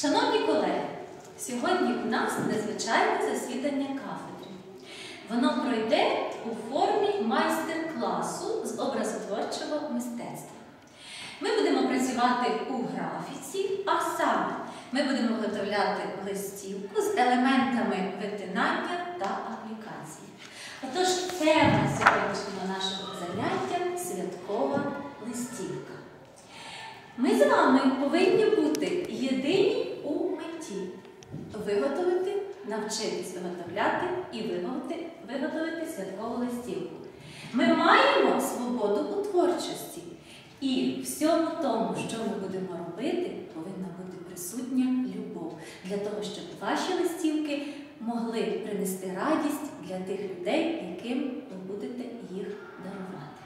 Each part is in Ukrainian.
Шановні колеги, сьогодні у нас незвичайне засідання кафедри. Воно пройде у формі майстер-класу з образотворчого мистецтва. Ми будемо працювати у графіці, а саме ми будемо виготовляти листівку з елементами витинання та аплікації. Отож, тема сьогоднішнього нашого заняття святкова листівка. Ми з вами повинні бути єдині меті виготовити, навчитись виготовляти і виготовити святкову листівку. Ми маємо свободу у творчості. І всьому тому, що ми будемо робити, повинна бути присутня любов для того, щоб ваші листівки могли принести радість для тих людей, яким ви будете їх дарувати.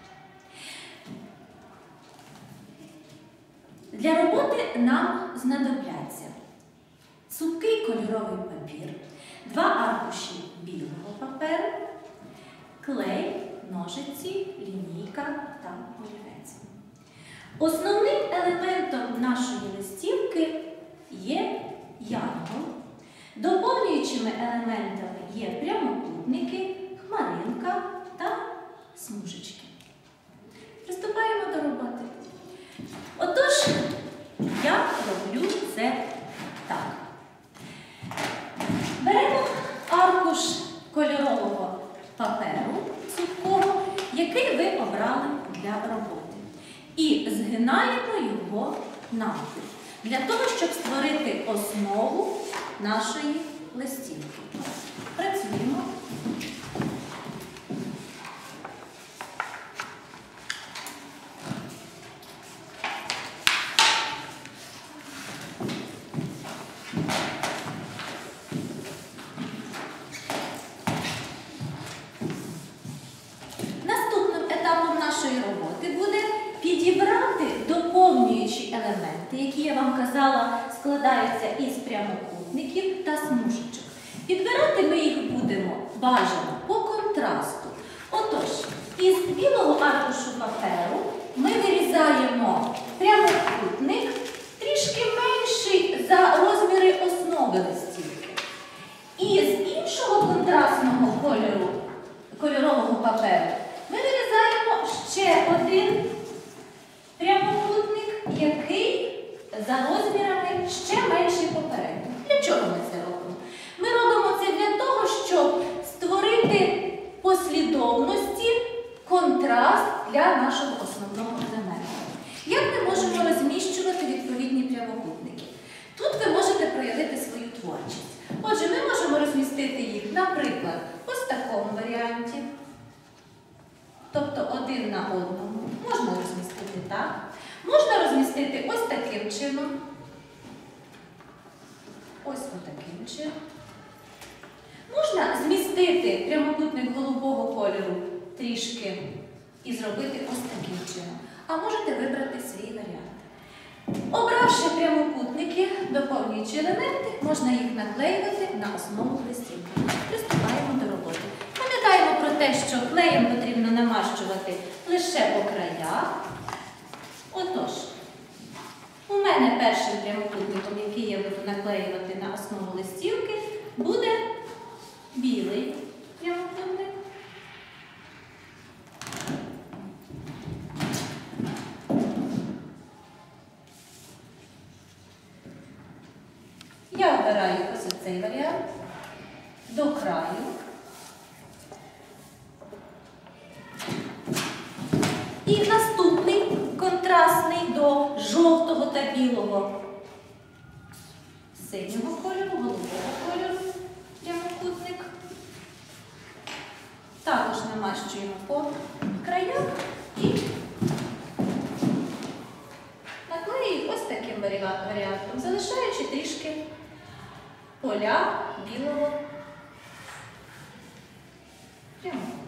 Для роботи нам знадобляться цупкий кольоровий папір, два аркуші білого паперу, клей, ножиці, лінійка та олівець. Основним елементом нашої листівки є янгол. Доповнюючими елементами є прямокутники, хмаринка та смужечки. Приступаємо до роботи. Отож, я роблю це так. Беремо аркуш кольорового паперу цупкого, який ви обрали для роботи. І згинаємо його навпіл, для того, щоб створити основу нашої листівки. Працюємо. Наступним етапом нашої роботи буде підібрати доповнюючі елементи, які я вам казала, складаються із прямокутників та смужечок. Підбирати ми їх будемо бажано по контрасту. Отож, із білого аркушу паперу ми вирізаємо прямокутник трішки менший за розміри основи листівки. І з іншого контрастного кольору, кольорового паперу ми вирізаємо ще один прямокутник, який за розмірами ще менший попередньо. Для чого ми це робимо? Ми робимо це для того, щоб створити послідовності контраст для нашого основного елементу. Як ми можемо розміщувати відповідні прямокутники? Тут ви можете проявити свою творчість. Отже, ми можемо розмістити їх, наприклад, ось в такому варіанті. Тобто один на одному. Можна розмістити так. Можна розмістити ось таким чином. Ось таким чином. Можна змістити прямокутник голубого кольору трішки і зробити ось таким чином. А можете вибрати свій варіант. Обравши прямокутники, доповнюючи елементи, можна їх наклеювати на основу листівки. Приступаємо до роботи. Пам'ятаємо про те, що клеєм потрібно намащувати лише по краях. Отож, у мене першим прямокутником, який я буду наклеювати на основу листівки, буде білий прямокутник. Я обираю ось цей варіант до краю. І наступний контрастний до жовтого та білого, синього кольору, голубого кольору прямокутник. Також намащуємо по краях і наклеюємо ось таким варіантом, залишаючи трішки поля білого. Прямокутника.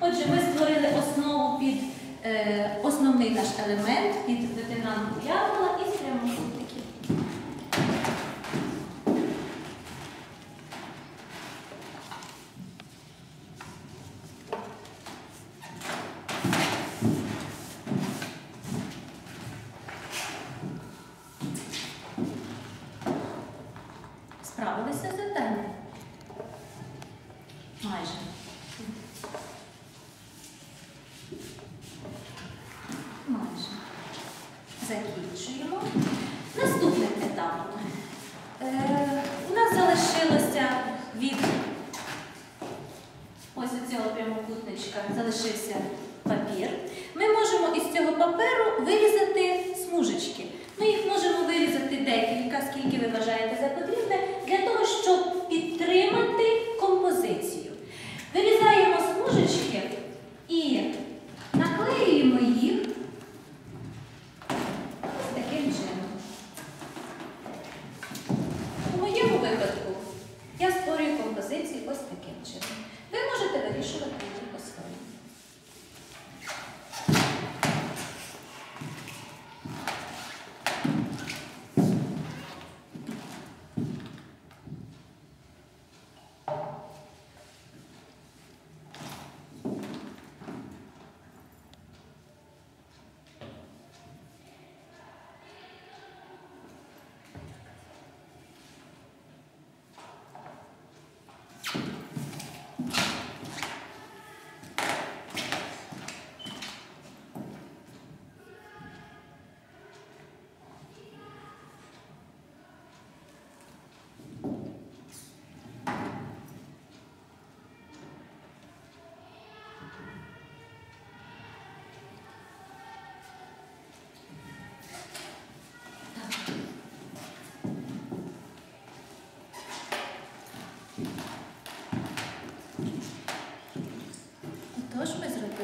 Отже, ми створили основу під е, основний наш елемент під ветеринарну ябла від ось цього прямокутничка залишився папір. Ми можемо із цього паперу вирізати смужечки. Ми їх можемо вирізати декілька, скільки ви вважаєте за потрібне, для того, щоб підтримати композицію. Вирізаємо смужечки і наклеюємо їх ось таким чином. У моєму випадку я створюю композицію ось таким чином. Ви можете вирішувати її по-своєму.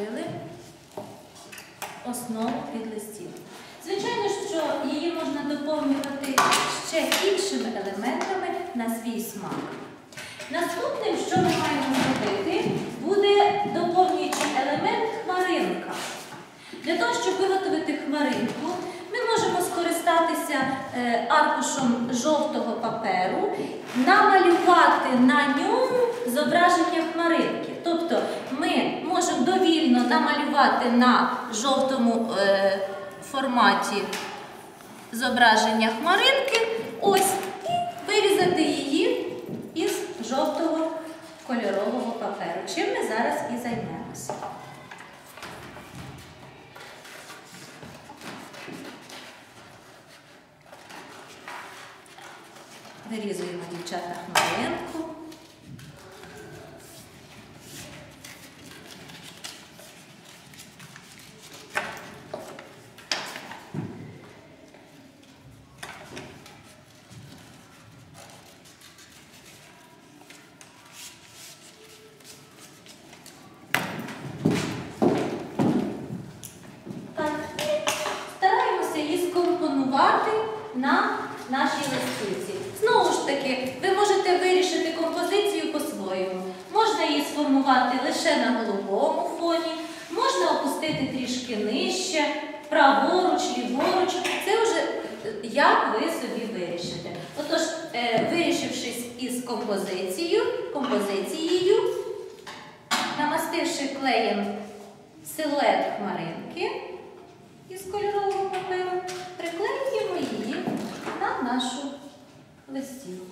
Зробили основу під листів. Звичайно, що її можна доповнювати ще іншими елементами на свій смак. Наступним, що ми маємо зробити, буде доповнюючий елемент хмаринка. Для того, щоб виготовити хмаринку, ми можемо скористатися е, аркушом жовтого паперу, намалювати на ньому зображення хмаринки. Тобто ми можемо довільно намалювати на жовтому е, форматі зображення хмаринки, ось, і вирізати її із жовтого кольорового паперу. Чим ми зараз і займемося. Вирізуємо дівчата хмаринку. Так, і стараємося її скомпонувати на нашій листівці. Знову ж таки, ви можете вирішити композицію по-своєму. Можна її сформувати лише на голубому фоні, можна опустити трішки нижче, праворуч, ліворуч. Це вже е, як ви собі вирішите. Отож, е, вирішившись із композицією, композицією, намастивши клеєм силует хмаринки із кольорового паперу, приклеюємо її на нашу листівку.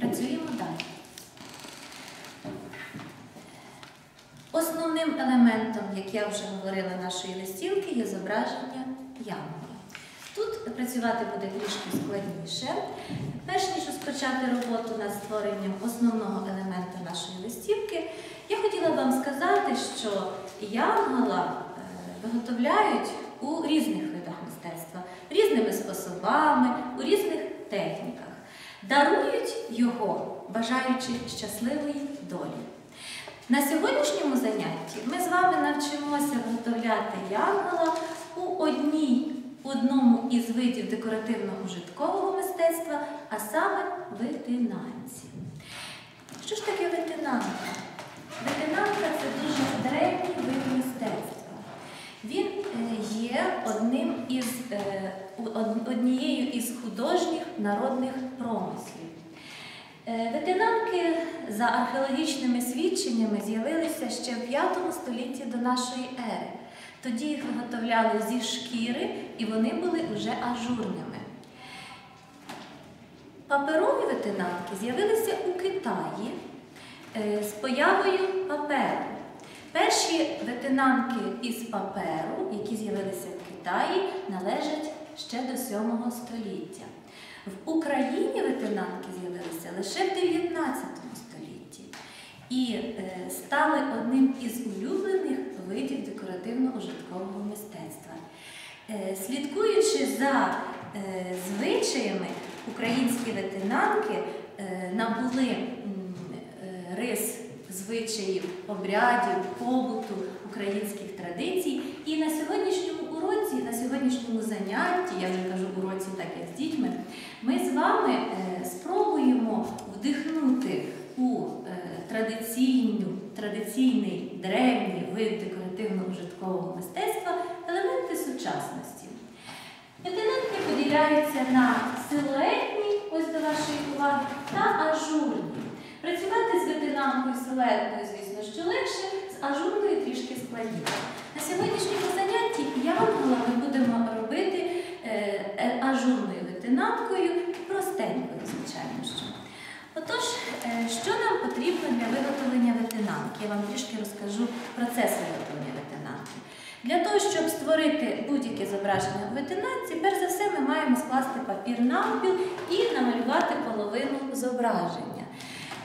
Працюємо далі. Основним елементом, як я вже говорила, нашої листівки є зображення янгола. Тут працювати буде трішки складніше. Перш ніж розпочати роботу над створенням основного елемента нашої листівки, я хотіла вам сказати, що янгола е, виготовляють у різних видах мистецтва, різними способами, у різних техніках. Дарують його, бажаючи щасливої долі. На сьогоднішньому занятті ми з вами навчимося виготовляти янгола у одній, одному із видів декоративно-ужиткового мистецтва, а саме витинанці. Що ж таке витинанка? Витинанка це дуже древній вид мистецтва. Він е, є одним із, е, однією із художніх народних промислів. Е, Ветенанки за археологічними свідченнями з'явилися ще в 5 столітті до нашої ери. Тоді їх виготовляли зі шкіри і вони були вже ажурними. Паперові ветенанки з'явилися у Китаї е, з появою паперу. Перші ветенанки із паперу, які з'явилися в Китаї, належать ще до 7 століття. В Україні ветенанки з'явилися лише в 19 столітті і е, стали одним із улюблених видів декоративно-ужиткового мистецтва. Е, Слідкуючи за е, звичаями, українські ветенанки е, набули рис звичаїв, обрядів, побуту, українських традицій. І на сьогоднішньому уроці, на сьогоднішньому занятті, я вже кажу уроці так як з дітьми, ми з вами е, спробуємо вдихнути у е, традиційний древній вид декоративно-ужиткового мистецтва елементи сучасності. Ветенанки поділяються на силуетні, ось до вашої уваги, та ажурні. Працювати з ветенанкою силуетною, звісно, що легше, з ажурною трішки складніше. На сьогоднішньому занятті янгола ми будемо робити е, е, ажурною ветенанкою, простенькою, звичайно. що. Отож, е, що нам потрібно для виготовлення ветенанки? Я вам трішки розкажу процес виготовлення ветенанки. Для того, щоб створити будь-яке зображення в ветенанці, перш за все ми маємо скласти папір навпіл і намалювати половину зображення.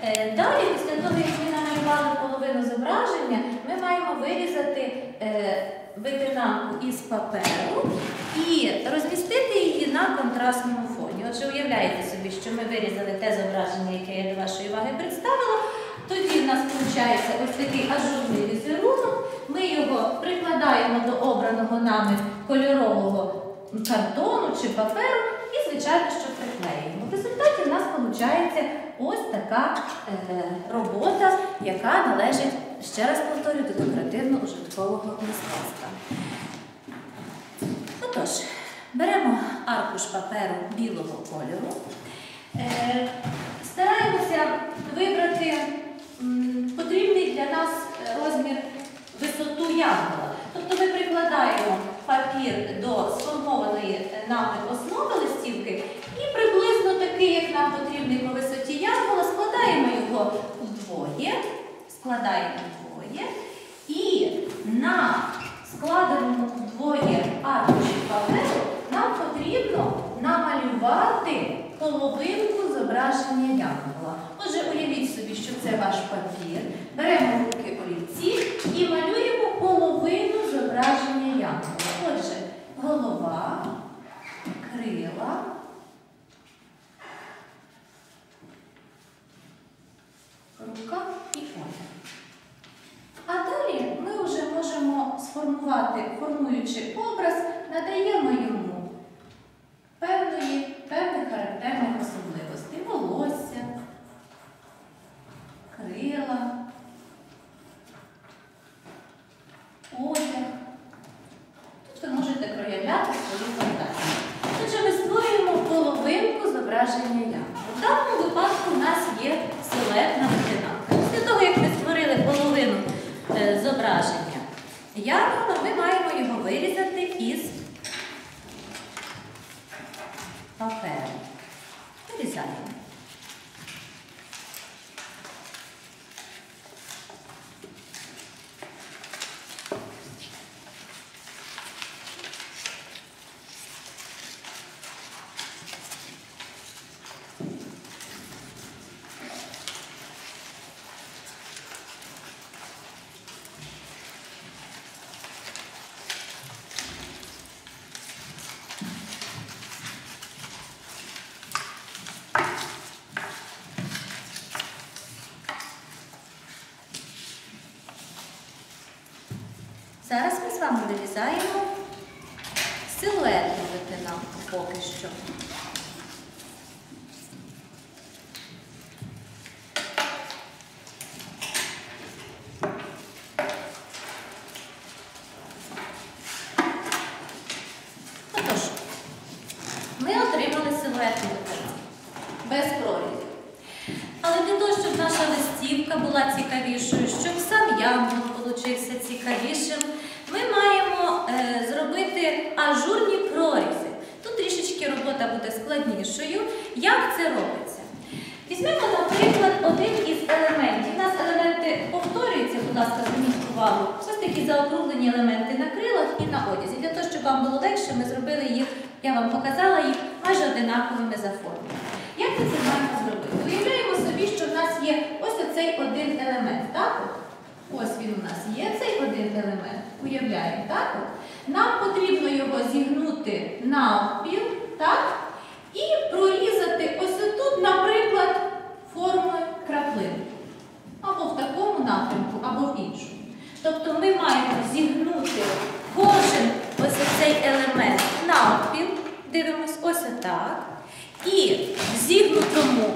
Е, Далі, після того, як ми намалювали половину зображення, ми маємо вирізати е, ветенанку із паперу і розмістити її на контрастному фоні. Отже, уявляєте собі, що ми вирізали те зображення, яке я до вашої уваги представила. Тоді в нас виходить ось такий ажурний візерунок. Ми його прикладаємо до обраного нами кольорового картону чи паперу і, звичайно, що приклеїмо. В результаті в нас виходить ось така е, робота, яка належить, ще раз повторюю, до декоративно-ужиткового мистецтва. Отож, беремо аркуш паперу білого кольору. Е, стараємося вибрати потрібний для нас розмір висоту янгола. Тобто ми прикладаємо папір до сформованої нами основи листівки і приблизно такий, як нам потрібний по висоті янгола, складаємо його вдвоє, складаємо вдвоє і на складеному вдвоє аркуші паперу нам потрібно намалювати половинку зображення янгола. Отже, уявіть собі, що це ваш папір. Беремо руки олівці і малюємо половину зображення янгола. Отже, голова, крила. Рука і одяг. А далі ми вже можемо сформувати, формуючи образ, надаємо йому певної, певних характерних особливостей. Волосся, крила, одяг. Тут ви можете проявляти свою фантазію. Отже, ми створюємо половинку зображення я. В даному випадку у нас є силуетна ветенанка. Після того, як ми створили половину е, зображення янгола, ми маємо його вирізати із паперу. Вирізаємо. Зараз ми з вами вирізаємо силуетну ветенанку поки що. Отож, ми отримали силуетну ветенанку без прорізів. Але для того, щоб наша листівка була цікавішою, щоб сам янгол получився цікавішим, ми маємо е, зробити ажурні прорізи. Тут трішечки робота буде складнішою. Як це робиться? Візьмемо, наприклад, один із елементів. У нас елементи повторюються, будь ласка, зверніть увагу. Ось такі заокруглені елементи на крилах і на одязі. Для того, щоб вам було легше, ми зробили їх, я вам показала їх майже одинаковими за формою. Як ми це маємо зробити? Уявляємо собі, що в нас є ось оцей один елемент. Так? Ось він у нас є, цей один елемент. Уявляємо, так? Нам потрібно його зігнути навпіл, так? І прорізати ось отут, наприклад, формою краплинки. Або в такому напрямку, або в іншому. Тобто ми маємо зігнути кожен ось цей елемент навпіл, дивимось ось отак. І в зігнутому,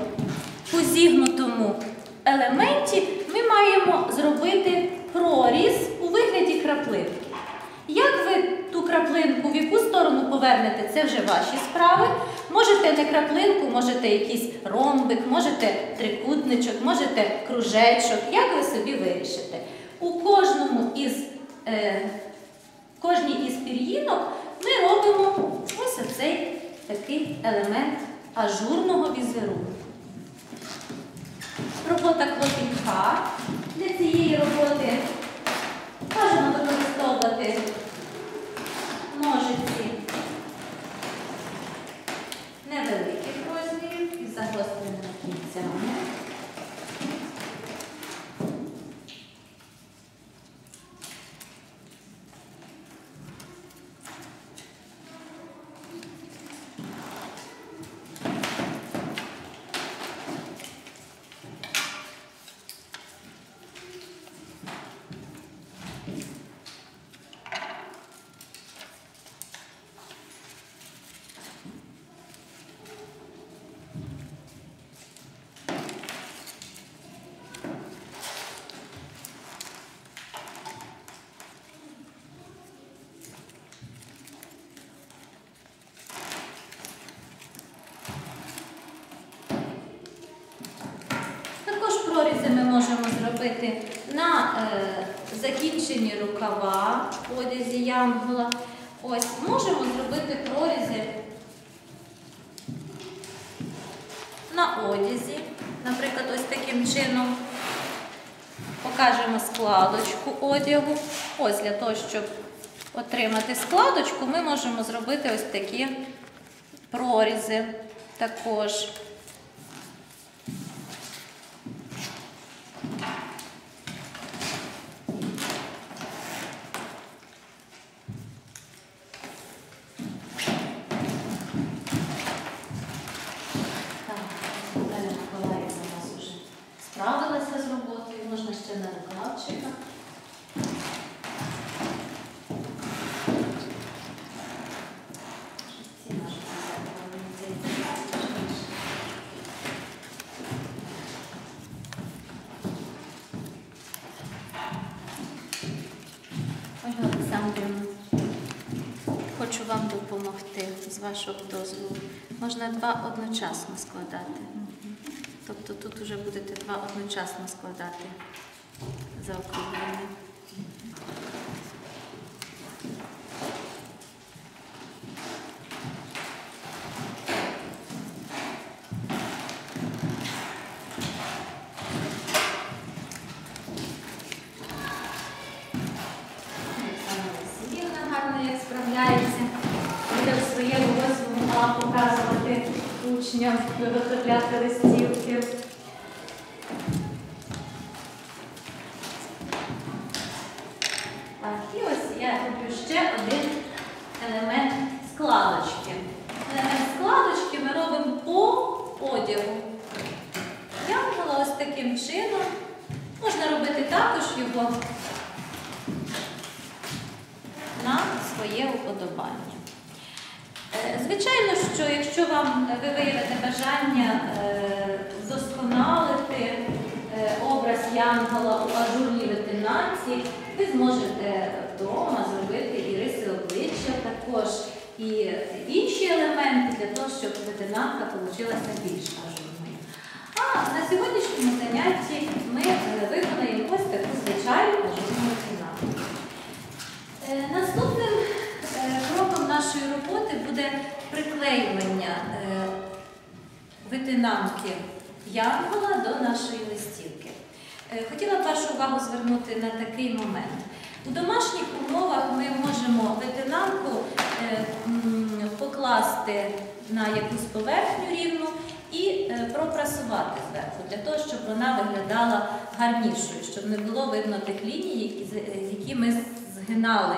у зігнутому елементі ми маємо зробити проріз у вигляді краплинки. Як ви ту краплинку в яку сторону повернете, це вже ваші справи. Можете не краплинку, можете якийсь ромбик, можете трикутничок, можете кружечок, як ви собі вирішите. У кожному із, е, кожній із пір'їнок ми робимо ось оцей такий елемент ажурного візерунку. Робота клопінка. Для цієї роботи Можемо використовувати ножиці невеликих розмірів із загостреними кінцями. Також прорізи ми можемо зробити на е, закінченні рукава в одязі янгола. Ось, можемо зробити прорізи на одязі. Наприклад, ось таким чином покажемо складочку одягу. Ось для того, щоб отримати складочку, ми можемо зробити ось такі прорізи також. Так, Наталя Миколаївна у нас вже справилася з роботою, можна ще на рукавчиках. Ці наші вони цей цікавіше. Ольга Олександрівна, хочу вам допомогти з вашого дозволу. Можна два одночасно складати. Тобто тут вже будете два одночасно складати заокруглення. Учням, виготовляти листівки. Так, і ось я роблю ще один елемент складочки. Елемент складочки ми робимо по одягу. Янгола ось таким чином. Можна робити також його на своє уподобання. Е, Звичайно, що якщо вам е, ви виявите бажання е, вдосконалити е, образ Янгола у ажурній ветеринації, ви зможете вдома зробити і риси обличчя, також і інші елементи для того, щоб ветеринарка вийшла більш ажурною. А на сьогоднішньому занятті ми е, виконаємо ось таку звичайну ажурну фінал. Е, Наступним е, кроком нашої роботи буде приклеювання витинанки Янгола до нашої листівки. Хотіла вашу увагу звернути на такий момент. У домашніх умовах ми можемо витинанку е, покласти на якусь поверхню рівну і е, пропрасувати зверху, для того, щоб вона виглядала гарнішою, щоб не було видно тих ліній, які, ми згинали,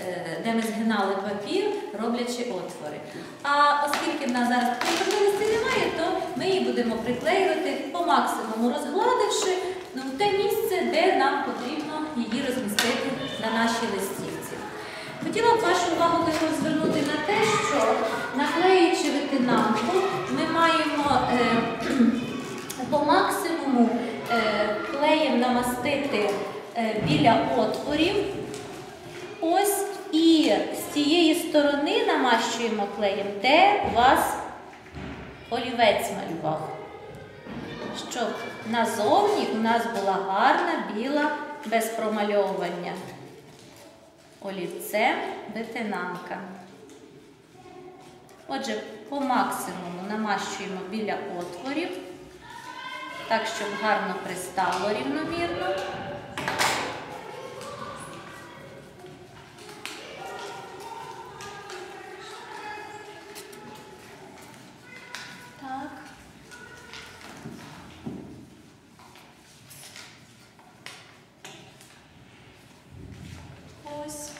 е, де ми згинали папір, роблячи отвори. А оскільки в нас зараз можливості немає, то ми її будемо приклеювати по максимуму розгладивши ну, те місце, де нам потрібно її розмістити на нашій листівці. Хотіла б вашу увагу також звернути на те, що наклеюючи витинанку, ми маємо е, по максимуму е, клеєм намастити е, біля отворів. Ось і з цієї сторони намащуємо клеєм, де у вас олівець малював. Щоб назовні у нас була гарна біла без промальовування олівцем витинанка. Отже, по максимуму намащуємо біля отворів, так, щоб гарно пристало рівномірно. Так. Ось.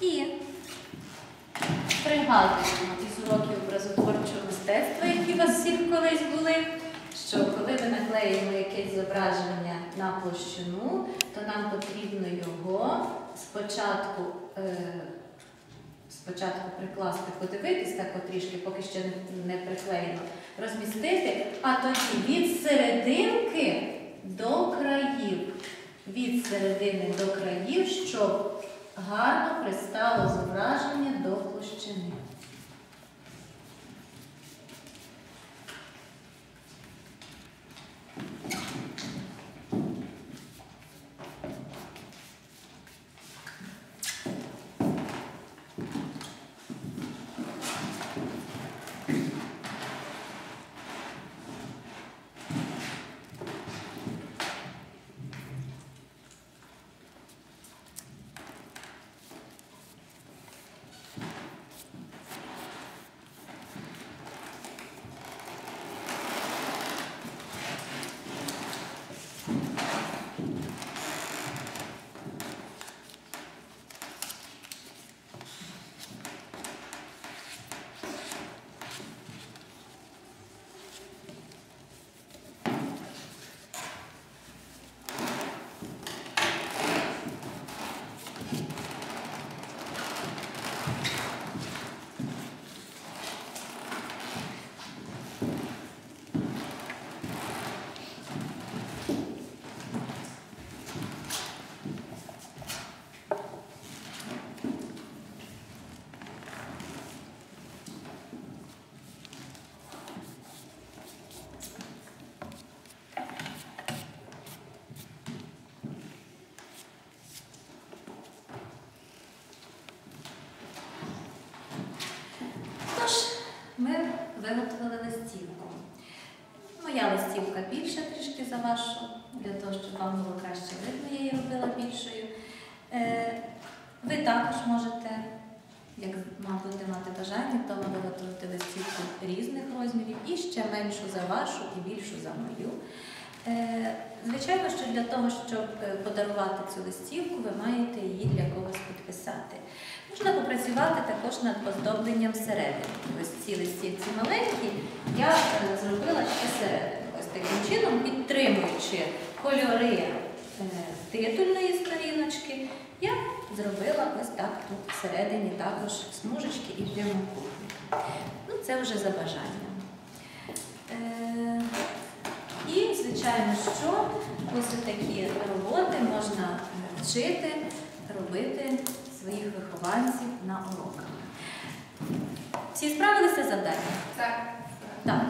І пригадуємо із уроків образотворчого мистецтва, які у вас всіх колись були, що коли ми наклеїмо якесь зображення на площину, то нам потрібно його спочатку. Е, Спочатку прикласти, подивитись так трішки, поки ще не приклеєно, розмістити, а тоді від серединки до країв. Від середини до країв, щоб гарно пристало зображення до площини. Моя листівка більша трішки за вашу, для того, щоб вам було краще видно, я її робила більшою. Е, Ви також можете, як мабуть, мати бажання, вдома виготовити листівку різних розмірів і ще меншу за вашу і більшу за мою. Е, Звичайно, що для того, щоб е, подарувати цю листівку, ви маєте її для когось підписати. Можна попрацювати також над оздобленням всередині. Ось ці листівці маленькі, я зробила ще середину. Таким чином, підтримуючи кольори е, титульної сторіночки, я зробила ось так тут всередині також смужечки і прямокутник. Ну, це вже за бажанням. Е, і, звичайно, що ось такі роботи можна е, вчити, робити своїх вихованців на уроках. Всі справилися з завданням? Так. Так.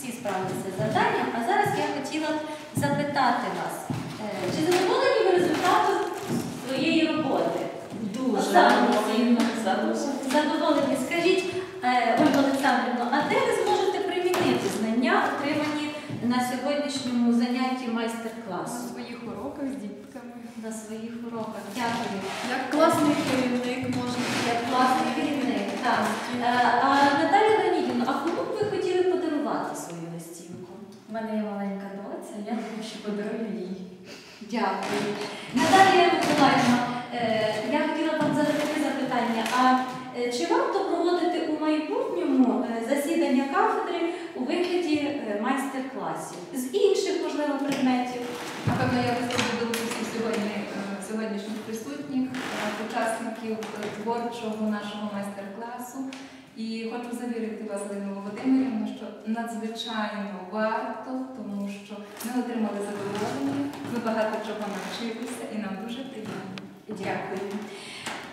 Всі справилися з завданням. А зараз я хотіла запитати вас, е, чи задоволені ви результатом своєї роботи? Дуже Олексіївна, Задоволені. Скажіть, е, Ольга Олександрівна, а де ви зможете примінити знання, отримані на сьогоднішньому занятті майстер-класу? На своїх уроках з дітками. На своїх уроках. Дякую. Як класний керівник можна Як класний керівник. Так. Е, А Наталя Леонідівна, а кому б ви хотіли подарувати свою листівку? У мене є маленька доця, я думаю, що подарую їй. Дякую. Наталія Миколаївна, е, я хотіла вам задати таке запитання. А е, чи варто проводити у майбутньому е, засідання кафедри у вигляді майстер-класів з інших, можливо, предметів? Напевно, я висловлю всіх сьогодні, сьогоднішніх присутніх, учасників творчого нашого майстер-класу. І хочу завірити вас, Галину Володимирівну, надзвичайно варто, тому що ми отримали задоволення, ми багато чого навчилися і нам дуже приємно. Дякую.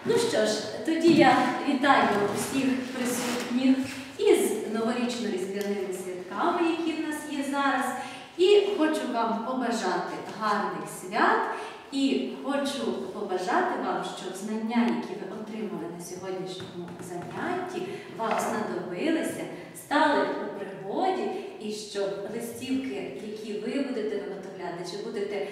Ну що ж, тоді я вітаю усіх присутніх із новорічно-різдвяними святками, які в нас є зараз. І хочу вам побажати гарних свят. І хочу побажати вам, щоб знання, які ви отримали на сьогоднішньому занятті, вам знадобилися, стали у пригоді, і щоб листівки, які ви будете виготовляти, чи будете е,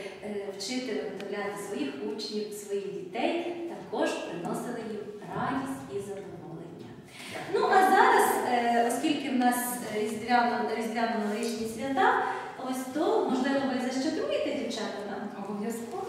вчити виготовляти своїх учнів, своїх дітей, також приносили їм радість і задоволення. Ну а зараз, е, оскільки в нас різдвяно різдвяно-новорічні свята, ось то можливо ви защедруєте дівчата нам? Обов'язково.